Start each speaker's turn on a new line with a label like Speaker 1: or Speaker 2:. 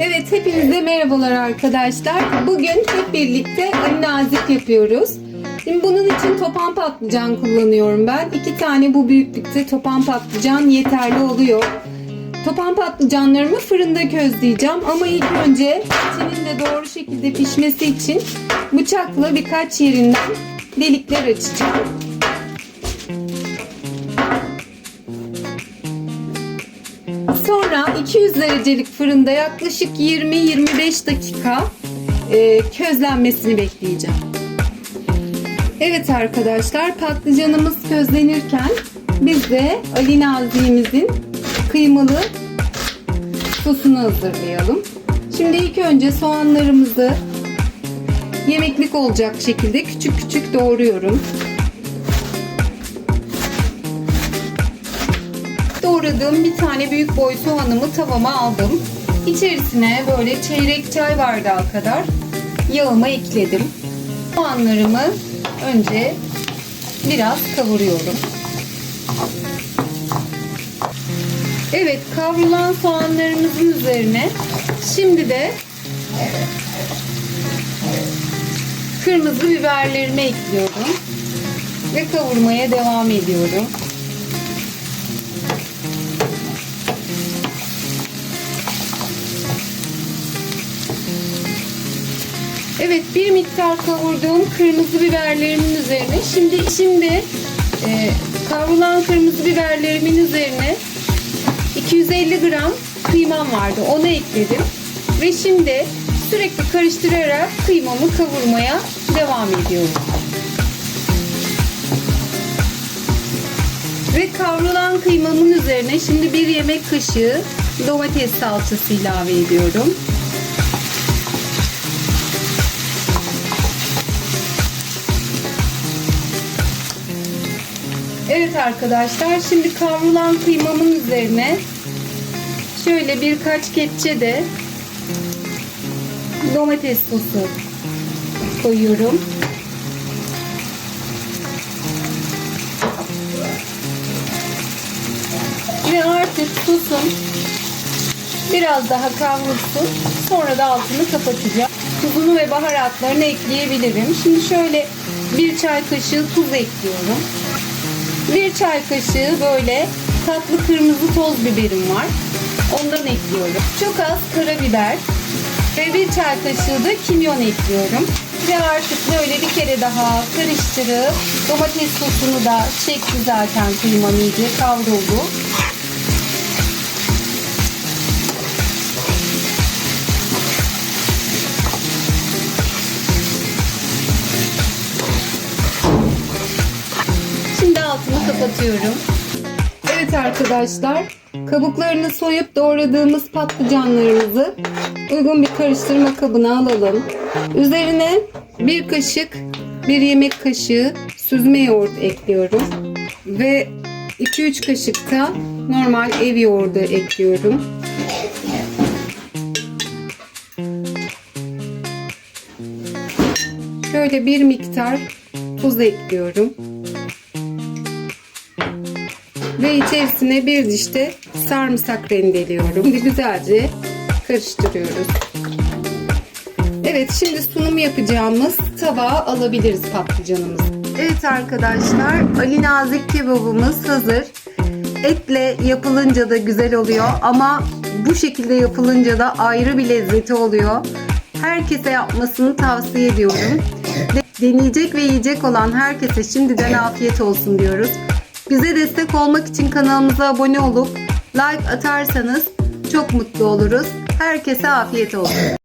Speaker 1: Evet hepinize merhabalar arkadaşlar. Bugün hep birlikte Ali nazik yapıyoruz. Şimdi bunun için topan patlıcan kullanıyorum ben. İki tane bu büyüklükte topan patlıcan yeterli oluyor. Topan patlıcanlarımı fırında közleyeceğim ama ilk önce etinin de doğru şekilde pişmesi için bıçakla birkaç yerinden delikler açacağım. 200 derecelik fırında yaklaşık 20-25 dakika e, közlenmesini bekleyeceğim. Evet arkadaşlar patlıcanımız közlenirken biz de Ali Nazi'mizin kıymalı sosunu hazırlayalım. Şimdi ilk önce soğanlarımızı yemeklik olacak şekilde küçük küçük doğruyorum. Doğradığım bir tane büyük boy soğanımı tavama aldım. İçerisine böyle çeyrek çay bardağı kadar yağımı ekledim. Soğanlarımı önce biraz kavuruyorum. Evet kavrulan soğanlarımızın üzerine şimdi de kırmızı biberlerimi ekliyorum ve kavurmaya devam ediyorum. Evet bir miktar kavurduğum kırmızı biberlerimin üzerine şimdi şimdi e, kavrulan kırmızı biberlerimin üzerine 250 gram kıymam vardı onu ekledim ve şimdi sürekli karıştırarak kıymamı kavurmaya devam ediyorum. Ve kavrulan kıymamın üzerine şimdi bir yemek kaşığı domates salçası ilave ediyorum. Evet arkadaşlar şimdi kavrulan kıymamın üzerine şöyle birkaç kepçe de domates sosu koyuyorum. Ve artık sosum biraz daha kavrulsun. Sonra da altını kapatacağım. Tuzunu ve baharatlarını ekleyebilirim. Şimdi şöyle bir çay kaşığı tuz ekliyorum. Bir çay kaşığı böyle tatlı kırmızı toz biberim var. Ondan ekliyorum. Çok az karabiber ve bir çay kaşığı da kimyon ekliyorum. Ve artık böyle bir kere daha karıştırıp domates sosunu da çekti zaten kıymam iyice kavruldu. Kapatıyorum. Evet arkadaşlar, kabuklarını soyup doğradığımız patlıcanlarımızı uygun bir karıştırma kabına alalım. Üzerine bir kaşık, bir yemek kaşığı süzme yoğurt ekliyorum. Ve 2-3 kaşık da normal ev yoğurdu ekliyorum. Şöyle bir miktar tuz ekliyorum. Ve içerisine bir diş de sarımsak rendeliyorum. Şimdi güzelce karıştırıyoruz. Evet şimdi sunum yapacağımız tabağa alabiliriz patlıcanımızı. Evet arkadaşlar Ali Nazik kebabımız hazır. Etle yapılınca da güzel oluyor ama bu şekilde yapılınca da ayrı bir lezzeti oluyor. Herkese yapmasını tavsiye ediyorum. De- Deneyecek ve yiyecek olan herkese şimdiden afiyet olsun diyoruz. Bize destek olmak için kanalımıza abone olup like atarsanız çok mutlu oluruz. Herkese afiyet olsun.